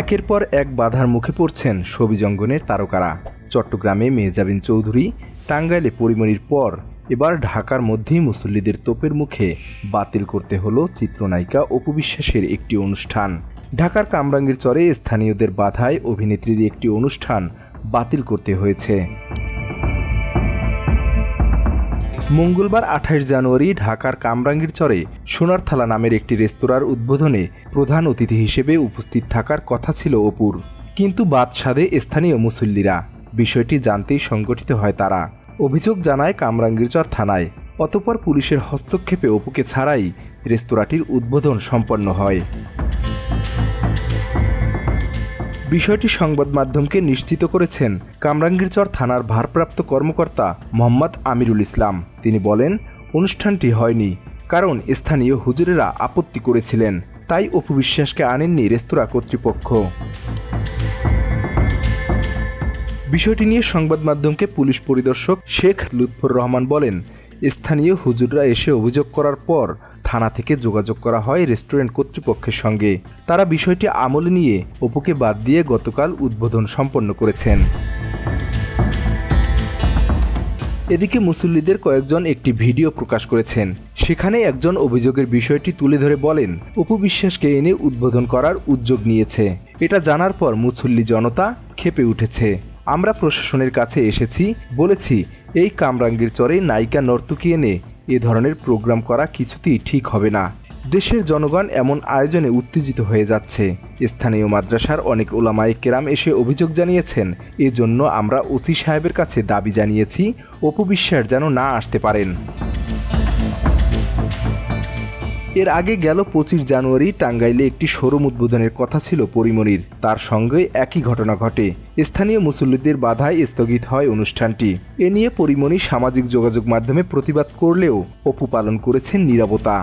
একের পর এক বাধার মুখে পড়ছেন সবিজঙ্গনের তারকারা। চট্টগ্রামে মেহজাবিন চৌধুরী টাঙ্গাইলে পরিমণির পর, এবার ঢাকার মধ্যেই মুসল্লিদের তোপের মুখে বাতিল করতে হলো চিত্রনায়িকা অপু বিশ্বাসের একটি অনুষ্ঠান। ঢাকার কামরাঙ্গীর চরে স্থানীয়দের বাধায় অভিনেত্রীর একটি অনুষ্ঠান বাতিল করতে হয়েছে। মঙ্গলবার আঠাশ জানুয়ারি ঢাকার কামরাঙ্গীর চরে সোনার থালা নামের একটি রেস্তোরাঁর উদ্বোধনে প্রধান অতিথি হিসেবে উপস্থিত থাকার কথা ছিল অপুর। কিন্তু বাদ সাধে স্থানীয় মুসল্লিরা। বিষয়টি জানতেই সংগঠিত হয় তারা। অভিযোগ জানায় কামরাঙ্গীরচর থানায়। অতপর পুলিশের হস্তক্ষেপে অপুকে ছাড়াই রেস্তোরাঁটির উদ্বোধন সম্পন্ন হয়। বিষয়টি সংবাদ মাধ্যমকে নিশ্চিত করেছেন কামরাঙ্গীরচর থানার ভারপ্রাপ্ত কর্মকর্তা মোহাম্মদ আমিরুল ইসলাম। তিনি বলেন, অনুষ্ঠানটি হয়নি, কারণ স্থানীয় হুজুরেরা আপত্তি করেছিলেন, তাই অপু বিশ্বাসকে আনেননি রেস্তোরাঁ কর্তৃপক্ষ। বিষয়টি নিয়ে সংবাদ মাধ্যমকে পুলিশ পরিদর্শক শেখ লুৎফর রহমান বলেন স্থানীয় হুজুররা এসে অভিযোগ করার পর থানা থেকে যোগাযোগ করা হয় রেস্টুরেন্ট কর্তৃপক্ষের সঙ্গে। তারা বিষয়টি আমলে নিয়ে অপুকে বাদ দিয়ে গতকাল উদ্বোধন সম্পন্ন করেছেন। এদিকে মুসল্লিদের কয়েকজন একটি ভিডিও প্রকাশ করেছেন। সেখানে একজন অভিযোগের বিষয়টি তুলে ধরে বলেন, অপু বিশ্বাসকে এনে উদ্বোধন করার উদ্যোগ নিয়েছে। এটা জানার পর মুসল্লি জনতা খেপে উঠেছে। আমরা প্রশাসনের কাছে এসেছি, বলেছি, এই কামরাঙ্গীর চরে নায়িকা নর্তকী এনে এ ধরনের প্রোগ্রাম করা কিছুতেই ঠিক হবে না। দেশের জনগণ এমন আয়োজনে উত্তেজিত হয়ে যাচ্ছে। স্থানীয় মাদ্রাসার অনেক ওলামায়ে কেরাম এসে অভিযোগ জানিয়েছেন, এজন্য আমরা ওসি সাহেবের কাছে দাবি জানিয়েছি অপবিশ্বাস যেন না আসতে পারেন। এর আগে গেল পঁচিশ জানুয়ারি টাঙ্গাইলে একটি শোরুম উদ্বোধনের কথা ছিল পরিমনির। তার সঙ্গে একই ঘটনা ঘটে। স্থানীয় মুসল্লিদের বাধায় স্থগিত হয় অনুষ্ঠানটি। এ নিয়ে পরিমণি সামাজিক যোগাযোগ মাধ্যমে প্রতিবাদ করলেও অপু পালন করেছেন নীরবতা।